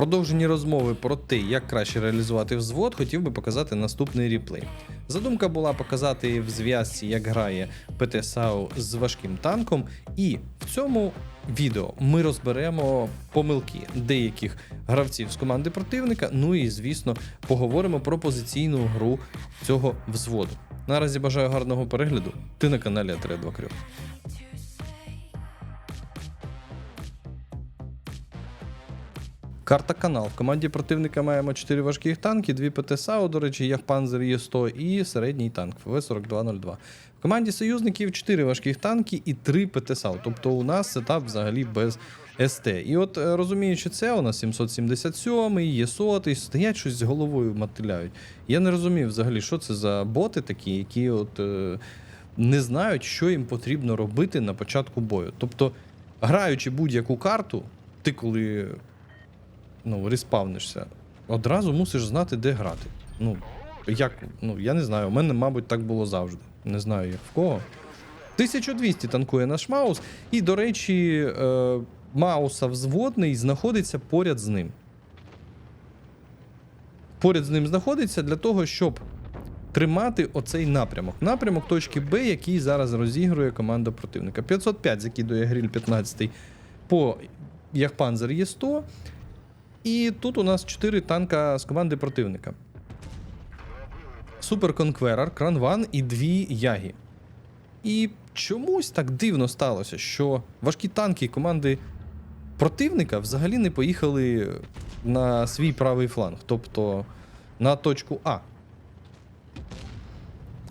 продовженні розмови про те, як краще реалізувати взвод, хотів би показати наступний ріплей. Задумка була показати в зв'язці, як грає ПТ САУ з важким танком, і в цьому відео ми розберемо помилки деяких гравців з команди противника. Ну і звісно, поговоримо про позиційну гру цього взводу. Наразі бажаю гарного перегляду. Ти на каналі Атре 2 Крьо. Карта канал. В команді противника маємо 4 важких танки, 2 ПТ САУ, до речі, Яхпанзер Є100 і середній танк ФВ-4202. В команді союзників 4 важких танки і 3 ПТ САУ. Тобто у нас сетап взагалі без СТ. І от е, розуміючи це, у нас 777 є 100 стоять щось з головою мотиляють. Я не розумів взагалі, що це за боти такі, які от е, не знають, що їм потрібно робити на початку бою. Тобто, граючи будь-яку карту, ти коли ну, респавнишся, одразу мусиш знати, де грати. Ну, як, ну, я не знаю, у мене, мабуть, так було завжди. Не знаю, як в кого. 1200 танкує наш Маус, і, до речі, е, Мауса взводний знаходиться поряд з ним. Поряд з ним знаходиться для того, щоб тримати оцей напрямок. Напрямок точки Б, який зараз розігрує команда противника. 505 закидує гриль 15 по Яхпанзер є 100. І тут у нас 4 танка з команди противника. Супер Конкверер, Кранван і дві Ягі. І чомусь так дивно сталося, що важкі танки команди противника взагалі не поїхали на свій правий фланг, тобто на точку А.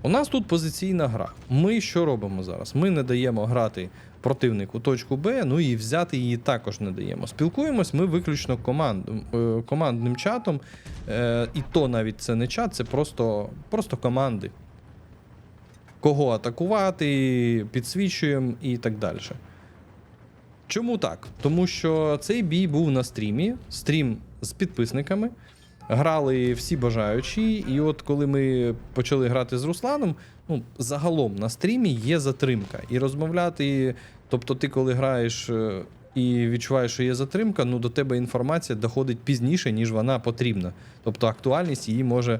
У нас тут позиційна гра. Ми що робимо зараз? Ми не даємо грати противнику точку Б, ну і взяти її також не даємо. Спілкуємось ми виключно команд, е, командним чатом. Е, і то навіть це не чат, це просто, просто команди. Кого атакувати, підсвічуємо і так далі. Чому так? Тому що цей бій був на стрімі, стрім з підписниками. Грали всі бажаючі, і от коли ми почали грати з Русланом, ну, загалом на стрімі є затримка. І розмовляти, тобто ти, коли граєш е, і відчуваєш, що є затримка, ну до тебе інформація доходить пізніше, ніж вона потрібна. Тобто актуальність її може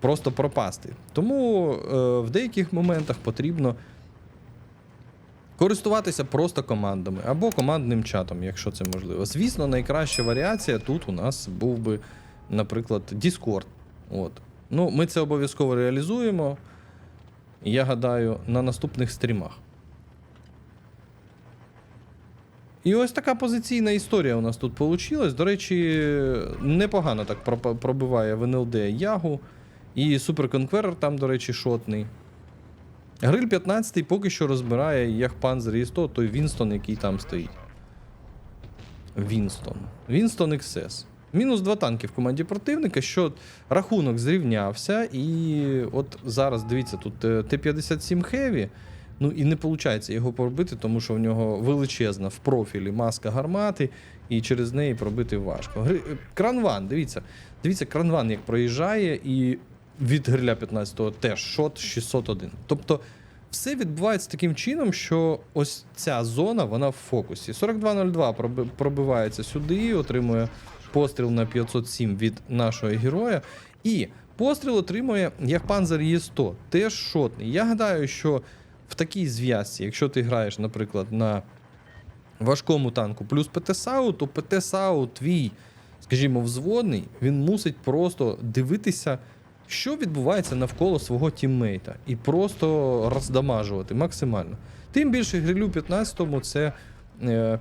просто пропасти. Тому е, в деяких моментах потрібно користуватися просто командами або командним чатом, якщо це можливо. Звісно, найкраща варіація тут у нас був би, наприклад, Discord. От. Ну, ми це обов'язково реалізуємо. Я гадаю, на наступних стрімах. І ось така позиційна історія у нас тут вийшла. До речі, непогано так пробиває в НЛД Ягу. І суперконкверер там, до речі, шотний. Гриль 15 поки що розбирає Яхпанзер і 100, той Вінстон, який там стоїть. Вінстон. Вінстон XS. Мінус два танки в команді противника, що рахунок зрівнявся, і от зараз дивіться, тут е, Т-57 Heavy, ну і не виходить його пробити, тому що в нього величезна в профілі маска гармати, і через неї пробити важко. Гри... е, Кранван, дивіться, дивіться, кранван як проїжджає, і від гриля 15-го теж шот 601. Тобто все відбувається таким чином, що ось ця зона вона в фокусі. 4202 проби- пробивається сюди, отримує постріл на 507 від нашого героя. І постріл отримує як панзер Є100, теж шотний. Я гадаю, що в такій зв'язці, якщо ти граєш, наприклад, на важкому танку плюс ПТ-САУ, то ПТ-САУ твій, скажімо, взводний, він мусить просто дивитися, що відбувається навколо свого тіммейта, і просто роздамажувати максимально. Тим більше грилю 15-му це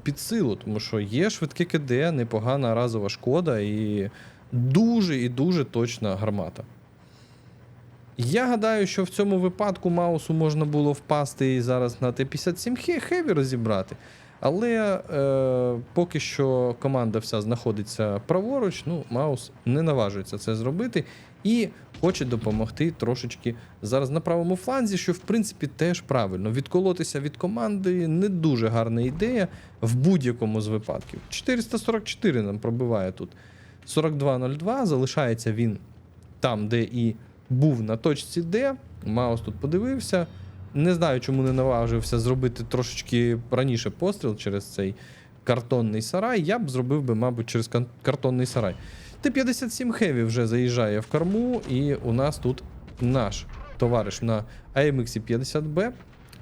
під силу, тому що є швидке КД, непогана разова шкода і дуже і дуже точна гармата. Я гадаю, що в цьому випадку Маусу можна було впасти і зараз на Т-57 Хе- Хеві розібрати. Але е, поки що команда вся знаходиться праворуч, ну, Маус не наважується це зробити і хоче допомогти трошечки зараз на правому фланзі, що в принципі теж правильно. Відколотися від команди не дуже гарна ідея в будь-якому з випадків. 444 нам пробиває тут. 42.02, залишається він там, де і був на точці Д. Маус тут подивився. Не знаю, чому не наважився зробити трошечки раніше постріл через цей картонний сарай, я б зробив би, мабуть, через картонний сарай. Т-57 Heavy вже заїжджає в корму, і у нас тут наш товариш на AMX 50B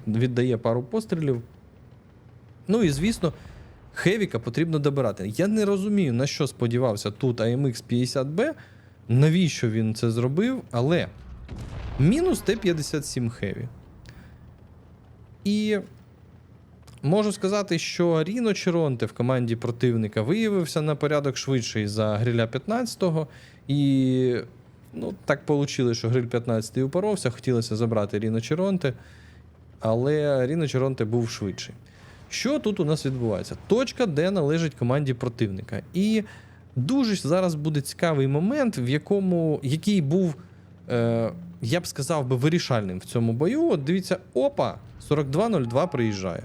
віддає пару пострілів. Ну і звісно, Хевіка потрібно добирати. Я не розумію, на що сподівався тут AMX 50B, навіщо він це зробив, але мінус Т-57 Heavy. І можу сказати, що Ріно Черонте в команді противника виявився на порядок швидший за гриля 15-го. І ну, так вийшло, що гриль 15-й упоровся, хотілося забрати Ріно Черонте, але Ріно Черонте був швидший. Що тут у нас відбувається? Точка, де належить команді противника. І дуже зараз буде цікавий момент, в якому який був, е, я б сказав би, вирішальним в цьому бою. От дивіться, опа, 42-02 приїжджає.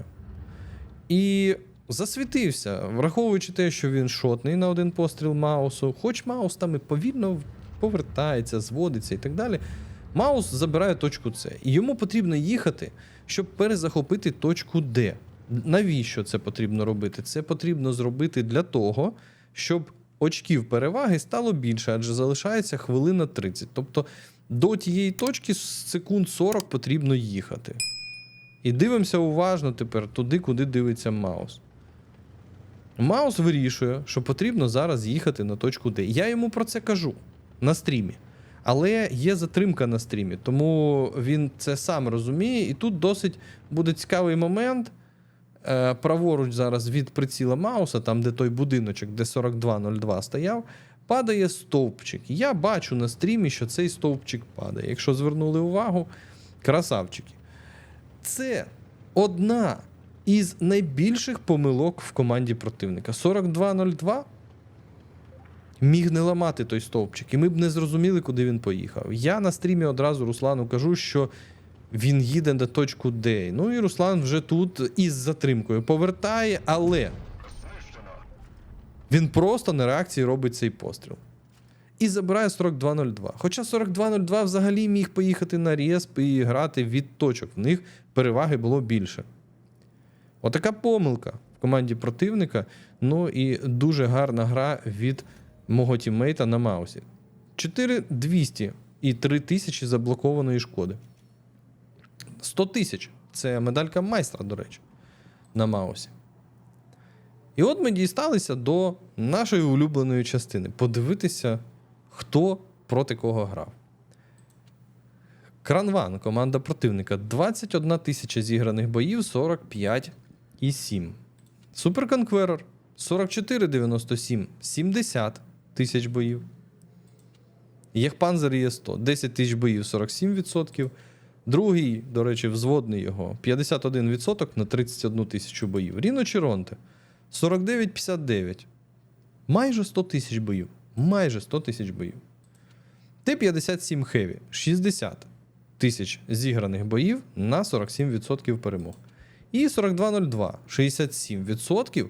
І засвітився, враховуючи те, що він шотний на один постріл Маусу, хоч Маус там і повільно повертається, зводиться і так далі. Маус забирає точку С. І йому потрібно їхати, щоб перезахопити точку Д. Навіщо це потрібно робити? Це потрібно зробити для того, щоб очків переваги стало більше, адже залишається хвилина 30. Тобто до тієї точки секунд 40 потрібно їхати. І дивимося уважно тепер туди, куди дивиться Маус. Маус вирішує, що потрібно зараз їхати на точку Д. Я йому про це кажу на стрімі. Але є затримка на стрімі, тому він це сам розуміє. І тут досить буде цікавий момент. Е, праворуч зараз від приціла Мауса, там, де той будиночок, де 4202 стояв, падає стовпчик. Я бачу на стрімі, що цей стовпчик падає. Якщо звернули увагу, красавчики. Це одна із найбільших помилок в команді противника. 4202 міг не ламати той стовпчик, і ми б не зрозуміли, куди він поїхав. Я на стрімі одразу Руслану кажу, що він їде на точку Д. Ну і Руслан вже тут із затримкою повертає, але він просто на реакції робить цей постріл. І забирає 4202. Хоча 4202 взагалі міг поїхати на респ і грати від точок. В них переваги було більше. Отака помилка в команді противника. Ну і дуже гарна гра від мого тіммейта на Маусі. 4200 і 3000 заблокованої шкоди. 100 тисяч. Це медалька майстра, до речі, на Маусі. І от ми дісталися до нашої улюбленої частини. Подивитися, хто проти кого грав. Кранван, команда противника. 21 тисяча зіграних боїв, 45 і 7. Суперконкверер 44,97, 70 тисяч боїв. Єхпанзер є 100, 10 тисяч боїв, 47%. Другий, до речі, взводний його 51% на 31 тисячу боїв. Ріно Черонте 49,59. Майже 100 тисяч боїв. Майже 100 тисяч боїв. Т-57 Heavy 60 тисяч зіграних боїв на 47% перемог. І 4202 67%,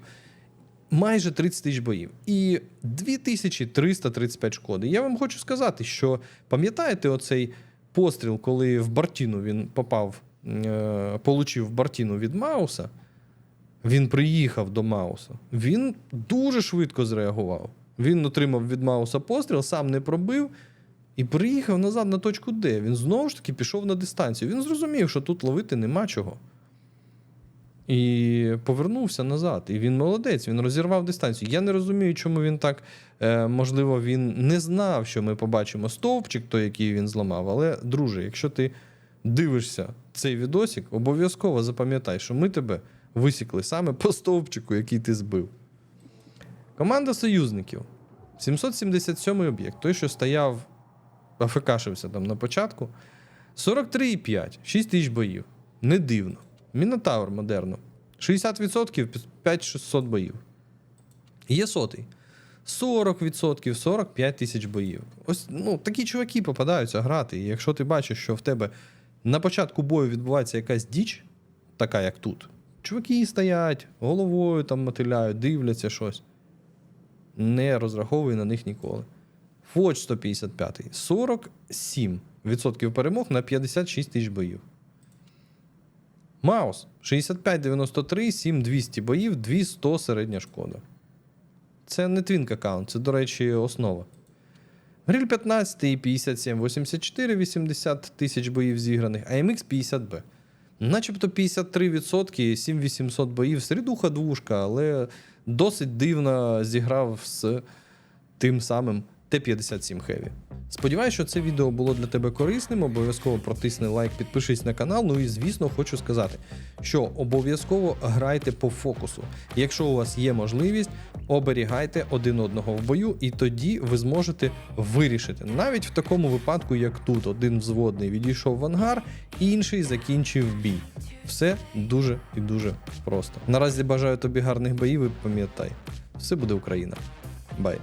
майже 30 тисяч боїв. І 2335 шкоди. Я вам хочу сказати, що пам'ятаєте оцей постріл, коли в Бартіну він попав, е, получив Бартіну від Мауса? Він приїхав до Мауса. Він дуже швидко зреагував. Він отримав від Мауса постріл, сам не пробив і приїхав назад на точку Д. Він знову ж таки пішов на дистанцію. Він зрозумів, що тут ловити нема чого. І повернувся назад. І він молодець, він розірвав дистанцію. Я не розумію, чому він так. Е, можливо, він не знав, що ми побачимо стовпчик, той, який він зламав. Але, друже, якщо ти дивишся цей відосик, обов'язково запам'ятай, що ми тебе висікли саме по стовпчику, який ти збив. Команда союзників. 777 об'єкт. Той, що стояв, АФКшився там на початку. 43,5, 6 тисяч боїв. Не дивно. Мінотавр модерно. 60% 5600 боїв. Є сотий. 40%, 45 тисяч боїв. Ось ну, такі чуваки попадаються грати. І якщо ти бачиш, що в тебе на початку бою відбувається якась діч, така як тут, чуваки стоять, головою там мотиляють, дивляться щось. Не розраховуй на них ніколи. Фоч 155, 47% перемог на 56 тисяч боїв. Маус 6593, 7200 боїв, 200 середня шкода. Це не твінк аккаунт, це, до речі, основа. Гриль 15, 57, 84, 80 тисяч боїв зіграних, а MX 50B. Начебто 53%, 7800 боїв, середуха двушка, але досить дивно зіграв з тим самим Т-57 Heavy. Сподіваюся, що це відео було для тебе корисним. Обов'язково протисни лайк, підпишись на канал. Ну і звісно, хочу сказати, що обов'язково грайте по фокусу. Якщо у вас є можливість, оберігайте один одного в бою, і тоді ви зможете вирішити. Навіть в такому випадку, як тут, один взводний відійшов в ангар, інший закінчив бій. Все дуже і дуже просто. Наразі бажаю тобі гарних боїв і пам'ятай, все буде Україна. Бай!